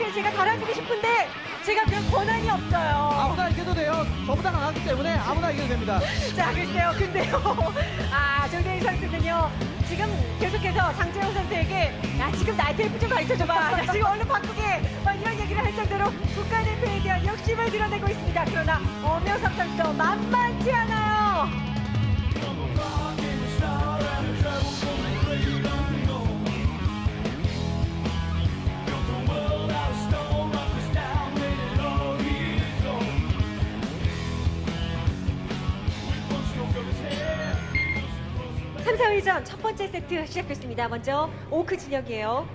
타이틀 제가 달아주고 싶은데 제가 그런 권한이 없어요. 아무나 이겨도 돼요. 저보다 강하기 때문에 아무나 이겨도 됩니다. 자 글쎄요 근데요 아 조대희 선수는요 지금 계속해서 장재영 선수에게 야 지금 나의 테이프 좀 가르쳐줘봐 야, 지금 얼른 바꾸게 막 이런 얘기를 할 정도로 국가대표에 대한 욕심을 드러내고 있습니다 그러나 엄영석 선수 만만치 않아요 삼 4위전 첫 번째 세트 시작됐습니다. 먼저 오크 진영이에요.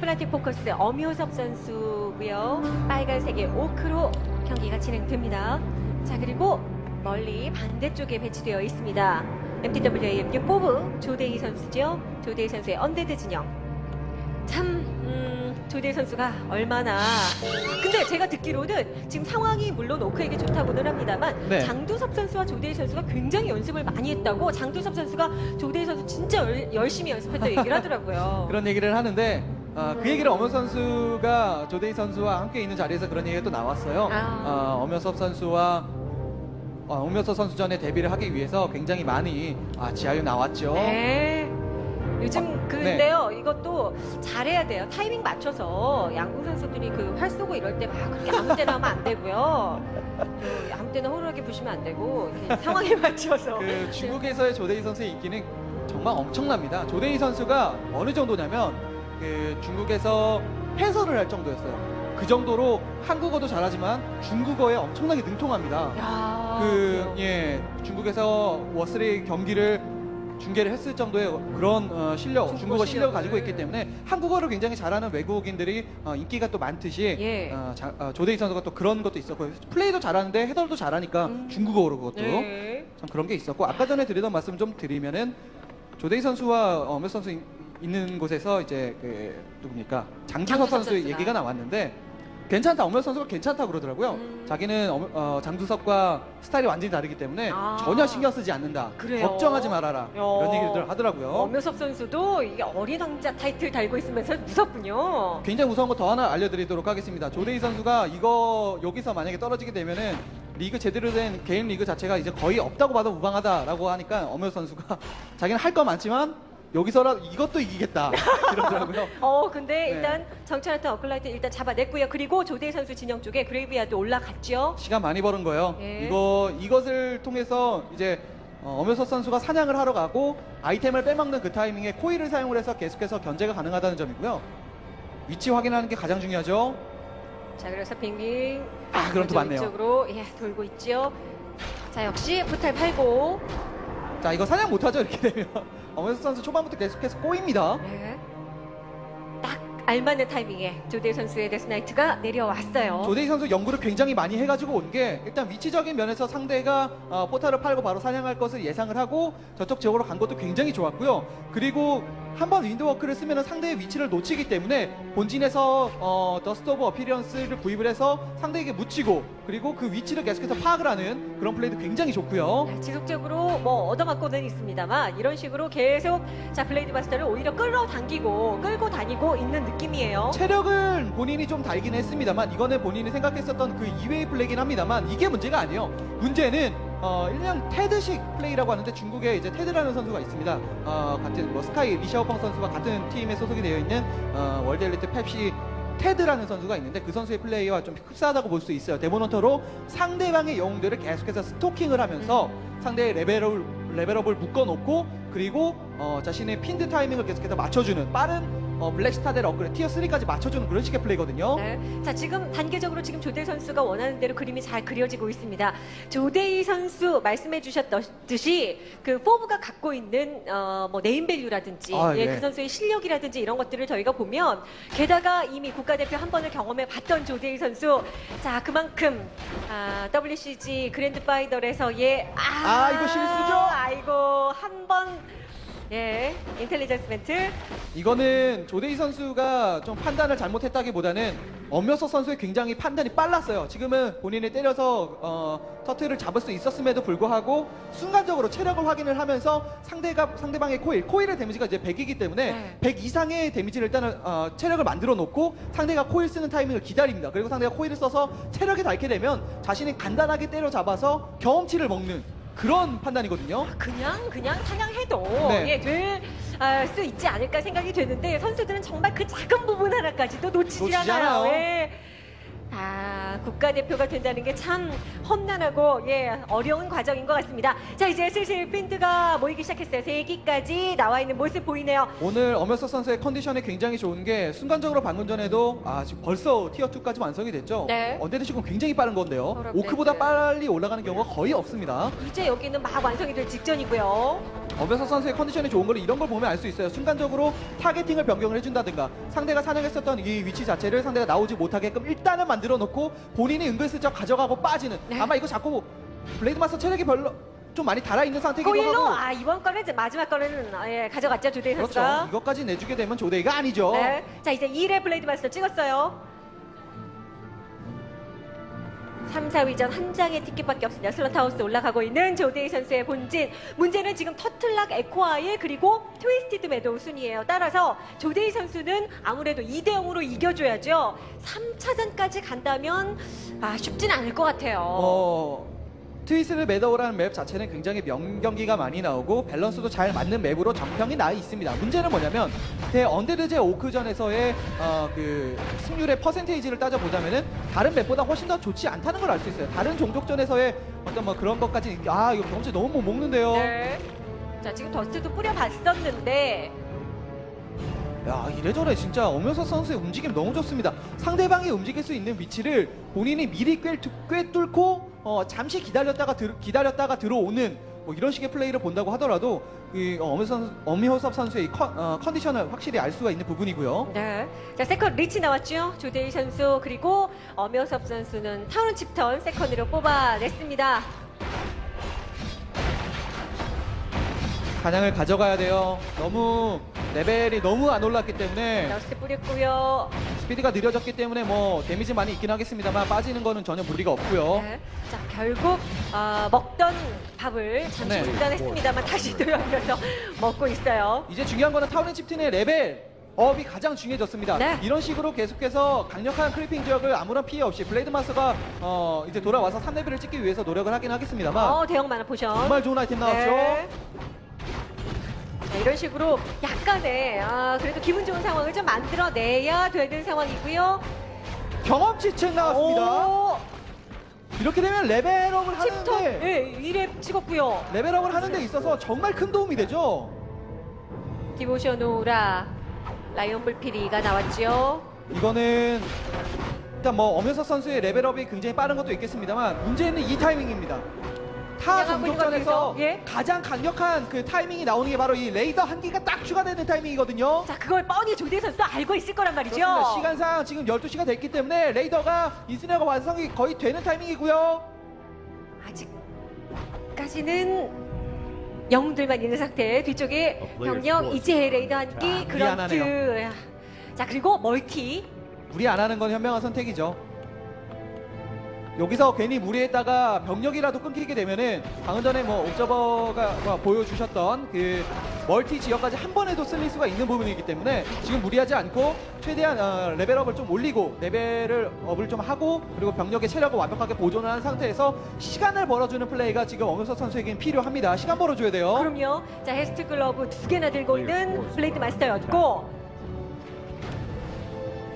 플라틱 포커스 엄효섭 선수고요. 빨간색의 오크로 경기가 진행됩니다. 자 그리고 멀리 반대쪽에 배치되어 있습니다. MTWAM 6보브 조대희 선수죠. 조대희 선수의 언데드 진영. 참 음, 조대희 선수가 얼마나 근데 제가 듣기로는 지금 상황이 물론 오크에게 좋다고는 합니다만 네. 장두섭 선수와 조대희 선수가 굉장히 연습을 많이 했다고 장두섭 선수가 조대희 선수 진짜 열, 열심히 연습했다고 얘기를 하더라고요. 그런 얘기를 하는데 어, 그 얘기를 엄현 선수가 조대희 선수와 함께 있는 자리에서 그런 얘기가 또 나왔어요. 아. 어, 엄현섭 선수와 어, 엄현섭 선수전에 데뷔를 하기 위해서 굉장히 많이 아, 지하유 나왔죠. 네. 요즘 어, 근데요 이것도 잘해야 돼요 타이밍 맞춰서 양궁 선수들이 그 활 쏘고 이럴 때 막 그렇게 아무 때나 하면 안 되고요 그 아무 때나 호루라기 부시면 안 되고 이렇게 상황에 맞춰서 그 중국에서의 조대희 선수의 인기는 정말 엄청납니다. 조대희 선수가 어느 정도냐면 그 중국에서 해설을 할 정도였어요. 그 정도로 한국어도 잘하지만 중국어에 엄청나게 능통합니다. 야, 그 그래요. 예 중국에서 워스리 경기를 중계를 했을 정도의 그런 어, 실력, 중국어 실력을. 가지고 있기 때문에 한국어를 굉장히 잘하는 외국인들이 어, 인기가 또 많듯이 예. 어, 자- 어, 조대희 선수가 또 그런 것도 있었고 플레이도 잘하는데 해설도 잘하니까 음. 중국어로 그것도 네. 참 그런 게 있었고 아까 전에 드리던 말씀 좀 드리면은 조대희 선수와 엄현 선수 이- 있는 곳에서 이제 그 누굽니까 장주섭 선수. 얘기가 나왔는데 괜찮다 엄현 선수가 괜찮다 그러더라고요. 음. 자기는 엄- 어, 장주섭과 스타일이 완전히 다르기 때문에 아. 전혀 신경 쓰지 않는다. 그래요? 걱정하지 말아라. 어. 이런 얘기들 하더라고요. 엄효섭 선수도 이게 어린 왕자 타이틀 달고 있으면서 무섭군요. 굉장히 무서운 거 더 하나 알려드리도록 하겠습니다. 조대희 선수가 이거 여기서 만약에 떨어지게 되면은 리그 제대로 된 개인 리그 자체가 이제 거의 없다고 봐도 무방하다라고 하니까 엄현 선수가 자기는 할 거 많지만 여기서라 이것도 이기겠다 이러더라고요. 어 근데 네. 일단 정찰했던 어클라이트 일단 잡아냈고요. 그리고 조대희 선수 진영 쪽에 그레이브야드 올라갔죠. 시간 많이 버는 거예요. 예. 이거 이것을 통해서 이제 어, 엄효섭 선수가 사냥을 하러 가고 아이템을 빼먹는 그 타이밍에 코일을 사용을 해서 계속해서 견제가 가능하다는 점이고요. 위치 확인하는 게 가장 중요하죠. 자 그래서 빙빙 아, 그럼 또 맞네요. 위쪽으로 예 돌고 있죠. 자 역시 포탈 팔고 자 이거 사냥 못하죠 이렇게 되면 엄효섭 선수 초반부터 계속해서 꼬입니다. 네. 딱 알맞는 타이밍에 조대희 선수의 데스나이트가 내려왔어요. 조대희 선수 연구를 굉장히 많이 해가지고 온 게 일단 위치적인 면에서 상대가 어, 포탈을 팔고 바로 사냥할 것을 예상을 하고 저쪽 지역으로 간 것도 굉장히 좋았고요. 그리고 한 번 윈드워크를 쓰면 상대의 위치를 놓치기 때문에 본진에서 어, 더스트 오브 어피리언스를 구입을 해서 상대에게 묻히고 그리고 그 위치를 계속해서 파악을 하는 그런 플레이도 굉장히 좋고요. 네, 지속적으로 뭐 얻어맞고는 있습니다만 이런 식으로 계속 자 블레이드 마스터를 오히려 끌어당기고 끌고 다니고 있는 느낌 이에요. 체력은 본인이 좀 달긴 했습니다만 이거는 본인이 생각했었던 그 이외의 플레이긴 합니다만 이게 문제가 아니에요. 문제는 어, 일명 테드식 플레이라고 하는데 중국에 이제 테드라는 선수가 있습니다. 어, 같은 뭐 스카이 리샤오펑 선수와 같은 팀에 소속이 되어 있는 어, 월드 엘리트 펩시 테드라는 선수가 있는데 그 선수의 플레이와 좀 흡사하다고 볼 수 있어요. 데모넌터로 상대방의 영웅들을 계속해서 스토킹을 하면서 상대의 레벨을 레벨업을 묶어놓고 그리고 어, 자신의 핀드 타이밍을 계속해서 맞춰주는 빠른 어, 블랙스타 대 업그레이드 티어 3까지 맞춰주는 그런 식의 플레이거든요. 네. 자, 지금 단계적으로 지금 조대희 선수가 원하는 대로 그림이 잘 그려지고 있습니다. 조대희 선수 말씀해 주셨듯이 그 포브가 갖고 있는 어, 뭐 네임밸류라든지 아, 예, 네. 그 선수의 실력이라든지 이런 것들을 저희가 보면 게다가 이미 국가대표 한 번을 경험해 봤던 조대희 선수 자, 그만큼 아, WCG 그랜드 파이널에서의 아, 아, 이거 실수죠? 아이고, 한번 예, 인텔리전스 멘트. 이거는 조대희 선수가 좀 판단을 잘못했다기보다는 엄여서 선수의 굉장히 판단이 빨랐어요. 지금은 본인이 때려서 어, 터트를 잡을 수 있었음에도 불구하고 순간적으로 체력을 확인을 하면서 상대가 상대방의 코일, 코일의 데미지가 이제 100이기 때문에 네. 100 이상의 데미지를 일단은 어, 체력을 만들어 놓고 상대가 코일 쓰는 타이밍을 기다립니다. 그리고 상대가 코일을 써서 체력이 닳게 되면 자신이 간단하게 때려 잡아서 경험치를 먹는 그런 판단이거든요. 그냥 그냥 사냥해도 네. 예, 될수 있지 않을까 생각이 되는데 선수들은 정말 그 작은 부분 하나까지도 놓치지, 놓치지 않아요. 않아요. 예. 아, 국가대표가 된다는 게 참 험난하고 예, 어려운 과정인 것 같습니다. 자, 이제 슬슬 핀드가 모이기 시작했어요. 세기까지 나와 있는 모습 보이네요. 오늘 엄여서 선수의 컨디션이 굉장히 좋은 게 순간적으로 방금 전에도 아 지금 벌써 티어 2까지 완성이 됐죠. 네. 언데드 시공 굉장히 빠른 건데요. 오크보다. 빨리 올라가는 경우가 거의 없습니다. 이제 여기는 막 완성이 될 직전이고요. 엄여서 선수의 컨디션이 좋은 걸 이런 걸 보면 알 수 있어요. 순간적으로 타겟팅을 변경을 해준다든가 상대가 사냥했었던 이 위치 자체를 상대가 나오지 못하게끔 일단은 만들어 놓고 본인이 은근슬쩍 가져가고 빠지는 네. 아마 이거 자꾸 블레이드 마스터 체력이 별로 좀 많이 달아 있는 상태이기도 코일로 하고 아 이번 거는 이제 마지막 거는 아, 예, 가져갔죠 조대희 그렇죠. 선수가. 이것까지 내주게 되면 조대이가 아니죠. 네. 자 이제 2회 블레이드 마스터 찍었어요. 3, 4위전 한 장의 티켓밖에 없습니다. 슬롯하우스 올라가고 있는 조대희 선수의 본진. 문제는 지금 터틀락 에코아일 그리고 트위스티드 매도우 순이에요. 따라서 조대희 선수는 아무래도 2대 0으로 이겨줘야죠. 3차전까지 간다면 아 쉽진 않을 것 같아요. 어, 트위스를 매더우라는 맵 자체는 굉장히 명경기가 많이 나오고 밸런스도 잘 맞는 맵으로 정평이 나 있습니다. 문제는 뭐냐면 대 언데르제 오크전에서의 어, 그 승률의 퍼센테이지를 따져보자면은 다른 맵보다 훨씬 더 좋지 않다는 걸 알 수 있어요. 다른 종족전에서의 어떤 뭐 그런 것까지 아 이거 경험치 너무 못 먹는데요. 네. 자 지금 더스트도 뿌려봤었는데 야 이래저래 진짜 엄효서 선수의 움직임 너무 좋습니다. 상대방이 움직일 수 있는 위치를 본인이 미리 꿰, 꿰 뚫고 어, 잠시 기다렸다가 들, 기다렸다가 들어오는 뭐 이런 식의 플레이를 본다고 하더라도 이 엄효섭 선수의 이 컨, 어, 컨디션을 확실히 알 수가 있는 부분이고요. 네. 자, 세컨 리치 나왔죠. 조대희 선수 그리고 엄효섭 선수는 타운 칩턴 세컨으로 뽑아냈습니다. 사냥을 가져가야 돼요. 너무 레벨이 너무 안 올랐기 때문에 러스트 뿌렸고요. 스피드가 느려졌기 때문에 뭐 데미지 많이 있긴 하겠습니다만 빠지는 거는 전혀 무리가 없고요. 네. 자, 결국 아, 먹던 밥을 잠시 네. 중단했습니다만 다시 돌아오면서 먹고 있어요. 이제 중요한 거는 타우렌 칩틴의 레벨 업이 가장 중요해졌습니다. 네. 이런 식으로 계속해서 강력한 크리핑 지역을 아무런 피해 없이 블레이드 마스가 어, 이제 돌아와서 3레벨을 찍기 위해서 노력을 하긴 하겠습니다만 어, 대형 만화 포션. 정말 좋은 아이템 나왔죠. 네. 자, 이런 식으로 약간의 아, 그래도 기분 좋은 상황을 좀 만들어내야 되는 상황이고요. 경험치 책 나왔습니다. 오, 이렇게 되면 레벨업을 칩톱 하는데 예, 1회 찍었고요. 레벨업을 하는 데 있어서 정말 큰 도움이 되죠. 디보션 오라 라이온 불피리가 나왔죠. 이거는 일단 뭐 엄현석 선수의 레벨업이 굉장히 빠른 것도 있겠습니다만 문제는 이 타이밍입니다. 타 중에서, 예? 가장 강력한 그 타이밍이 나오는 게 바로 이 레이더 한 기가 딱 추가되는 타이밍이거든요. 자, 그걸 뻔히 조대 선수도 알고 있을 거란 말이죠. 그렇습니다. 시간상 지금 12시가 됐기 때문에 레이더가 이스네가 완성이 거의 되는 타이밍이고요. 아직까지는 영웅들만 있는 상태. 뒤쪽에 병력 이제 레이더 무리 안 그런트. 자, 그리고 멀티. 무리 안 하는 건 현명한 선택이죠. 여기서 괜히 무리했다가 병력이라도 끊기게 되면은 방금 전에 뭐 옵저버가 뭐 보여주셨던 그 멀티 지역까지 한 번에도 쓸릴 수가 있는 부분이기 때문에 지금 무리하지 않고 최대한 어, 레벨업을 좀 올리고 레벨을 업을 좀 하고 그리고 병력의 체력을 완벽하게 보존을 한 상태에서 시간을 벌어주는 플레이가 지금 엄영석 선수에겐 필요합니다. 시간 벌어줘야 돼요. 그럼요. 자, 헤스트 글러브 두 개나 들고 있는 블레이드 마스터였고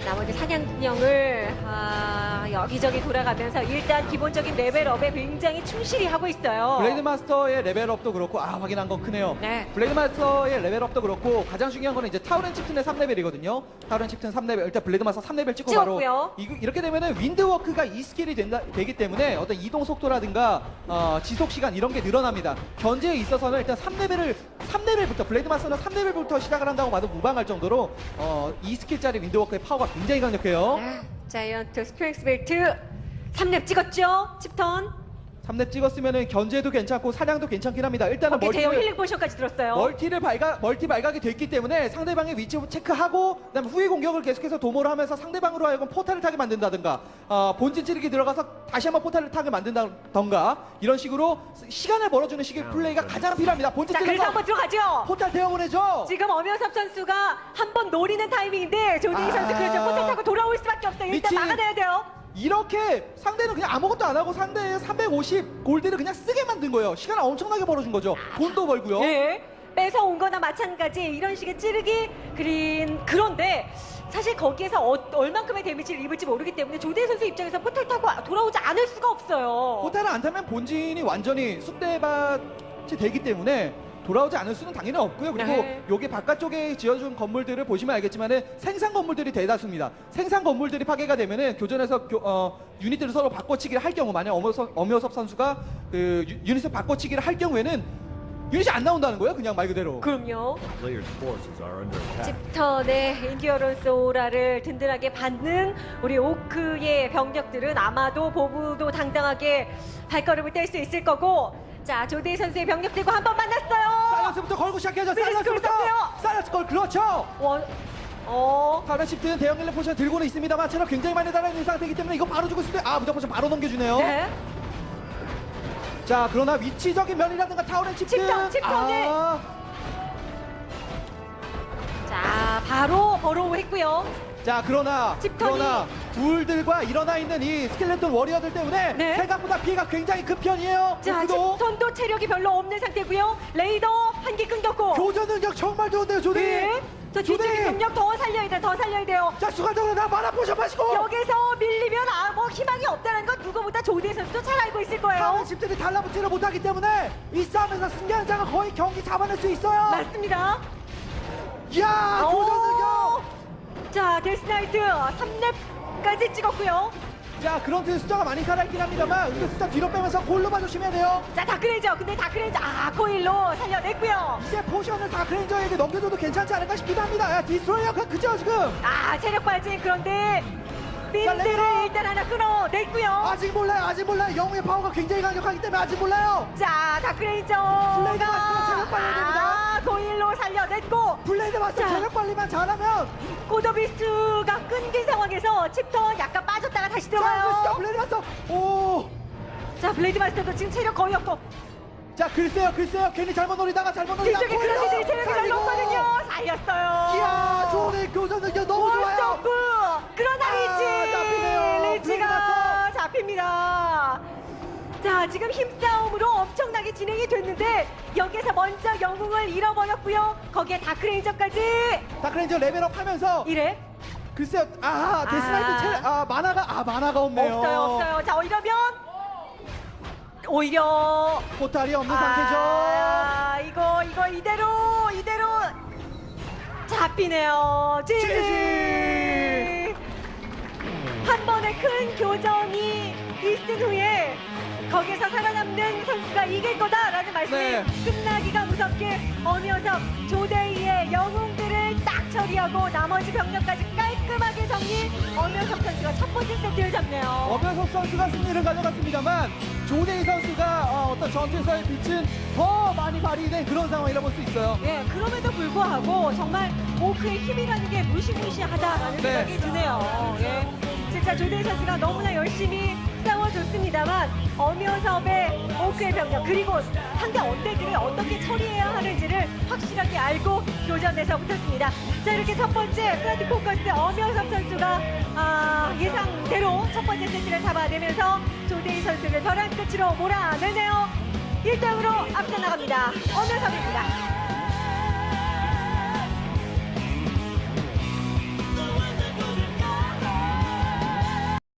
나머지 사냥용을 아, 여기저기 돌아가면서 일단 기본적인 레벨업에 굉장히 충실히 하고 있어요. 블레이드 마스터의 레벨업도 그렇고 아 확인한 건 크네요. 네. 블레이드 마스터의 레벨업도 그렇고 가장 중요한 거는 이제 타우렌 칩튼의 3레벨이거든요. 타우렌 칩튼 3레벨 일단 블레이드 마스터 3레벨 찍고 바로. 이, 이렇게 되면은 윈드워크가 이 스킬이 된다, 되기 때문에 어떤 이동 속도라든가 어, 지속 시간 이런 게 늘어납니다. 견제에 있어서는 일단 3레벨을 3레벨부터 블레이드 마스터는 3레벨부터 시작을 한다고 봐도 무방할 정도로 어, 이 스킬짜리 윈드워크의 파워가 굉장히 강력해요. 네. 자이언트 스프링스 벨트 3렙 찍었죠? 칩턴. 3렙 찍었으면은 견제도 괜찮고 사냥도 괜찮긴 합니다. 일단은 대형 멀티를 힐링 포션까지 들었어요. 멀티를 발각 멀티 발각이 됐기 때문에 상대방의 위치 체크하고 그다음 후위 공격을 계속해서 도모를 하면서 상대방으로 하여금 포탈을 타게 만든다든가 어, 본진 찌르기 들어가서 다시 한번 포탈을 타게 만든다던가 이런 식으로 시간을 벌어주는 식의 플레이가 가장 필요합니다. 본진 자, 그래서 한번 들어가죠. 포탈 대응을 지금 엄연섭 선수가 한 번 노리는 타이밍인데 조대희 아. 선수 그렇죠. 포탈 타고 돌아올 수밖에 없어요. 일단 미치. 막아내야 돼요. 이렇게 상대는 그냥 아무것도 안 하고 상대의 350 골드를 그냥 쓰게 만든 거예요. 시간을 엄청나게 벌어준 거죠. 돈도 벌고요. 예. 뺏어 온 거나 마찬가지 이런 식의 찌르기 그린 그런데 사실 거기에서 어, 얼만큼의 데미지를 입을지 모르기 때문에 조대희 선수 입장에서 포탈 타고 돌아오지 않을 수가 없어요. 포탈을 안 타면 본진이 완전히 쑥대밭이 되기 때문에 돌아오지 않을 수는 당연히 없고요. 그리고 네. 여기 바깥쪽에 지어준 건물들을 보시면 알겠지만은 생산 건물들이 대다수입니다. 생산 건물들이 파괴가 되면은 교전에서 교- 어, 유닛들을 서로 바꿔치기를 할 경우 만약 엄효섭, 엄효섭 선수가 그 유- 유닛을 바꿔치기를 할 경우에는 유닛이 안 나온다는 거예요. 그냥 말 그대로. 그럼요. 집턴의 인디어런스 오라를 든든하게 받는 우리 오크의 병력들은 아마도 보부도 당당하게 발걸음을 뗄 수 있을 거고 자 조대희 선수의 병력들과 한번 만났어요. 사이언스부터 걸고 시작해야죠. 네, 사이언스부터. 그렇다고요. 사이언스 걸 그렇죠. 원, 어, 다른 집들은 대형 일레 포션 들고는 있습니다만 체력 굉장히 많이 달아있는 상태이기 때문에 이거 바로 죽을 수도 있- 아 무적 포션 바로 넘겨주네요. 네. 자 그러나 위치적인 면이라든가 타워렌 칩들 칩턴, 칩턴을. 아, 자 바로 버로우 했고요. 자 그러나 칩턴이- 그러나 둘들과 일어나 있는 이 스켈레톤 워리어들 때문에 네. 생각보다 피해가 굉장히 큰 편이에요. 자 집턴도 체력이 별로 없는 상태고요. 레이더 한개 끊겼고. 교전 능력 정말 좋은데요 조대. 네. 저 조대. 병력 더 살려야 돼, 더 살려야 돼요. 자 순간적으로 나 만화 포션 마시고 여기서 밀리면 아, 뭐 희망이 없다는 건 누구보다 조대 선수도 잘 알고 있을 거예요. 타워렌 칩들이 달라붙지를 못하기 때문에 이 싸움에서 승리하는 자가 거의 경기 잡아낼 수 있어요. 맞습니다. 이야 오! 교전 능력. 자, 데스나이트 3렙까지 찍었고요. 자 그런 듯 숫자가 많이 살아있긴 합니다만 은근 숫자 뒤로 빼면서 골로만 조심해야 돼요. 자, 다크레인저. 근데 다크레인저 아, 코일로 살려냈고요. 이제 포션을 다크레인저에게 넘겨줘도 괜찮지 않을까 싶기도 합니다. 야, 디스트로이어 그- 그죠 지금? 아, 체력 발진. 그런데. 빈들을 일단 하나 끊어냈고요. 아직 몰라요, 아직 몰라요. 영웅의 파워가 굉장히 강력하기 때문에 아직 몰라요. 자, 다크레인저가 블레이드 마스터 체력 빨려야 됩니다. 아, 코일로 살려냈고 블레이드 마스터 자. 체력 관리만 잘하면 고더비스트가 끊긴 상황에서 칩턴 약간 빠졌다가 다시 자, 그 숫자 들어가요. 블레이드 마스터. 오, 자, 블레이드 마스터도 지금 체력 거의 없고 자 글쎄요, 글쎄요. 괜히 잘못 노리다가 잘못 노리다가 뒤쪽에 골로! 그라디들이 체력이 별로 살리고. 없거든요. 살렸어요. 이야, 좋네 교전 능력 너무 좋아요. 원점프 그러나 아, 리치 잡히네요. 리치가 잡힙니다 자 지금 힘싸움으로 엄청나게 진행이 됐는데 여기서 먼저 영웅을 잃어버렸고요 거기에 다크레인저까지 다크레인저 레벨업 하면서 이래 글쎄요, 아 데스나이트 아. 체력, 아 만화가 아 만화가 없네요. 없어요 없어요 자 이러면 오히려 포탈이 없는 상태죠. 아 이거 이거 이대로 이대로 잡히네요 지지. 한 번의 큰 교정이 있은 후에 거기서 살아남는 선수가 이길 거다라는 말씀이 네. 끝나기가 무섭게 엄여섭 조대희의 영웅들을 딱 처리하고 나머지 병력까지 깔끔하게 정리 엄여섭 선수가 첫 번째 세트를 잡네요 엄연석 선수가 승리를 가져갔습니다만 조대희 선수가 어, 떤 전투에서의 빛은 더 많이 발휘된 그런 상황이라 볼수 있어요. 예, 그럼에도 불구하고 정말 오크의 힘이라는 게 무시무시하다라는 네. 생각이 드네요. 예. 진짜 조대희 선수가 너무나 열심히 싸워줬습니다만 엄여섭의 오크의 병력 그리고 상대 언대들을 어떻게 처리해야 하는지를 확실하게 알고 교전에서 붙었습니다. 자 이렇게 첫 번째 플라티 포커스 엄여섭 선수가 아, 예상대로 첫 번째 세트를 잡아내면서 조대희 선수를 벼랑 끝으로 몰아내네요. 1등으로 앞서 나갑니다. 엄여섭입니다.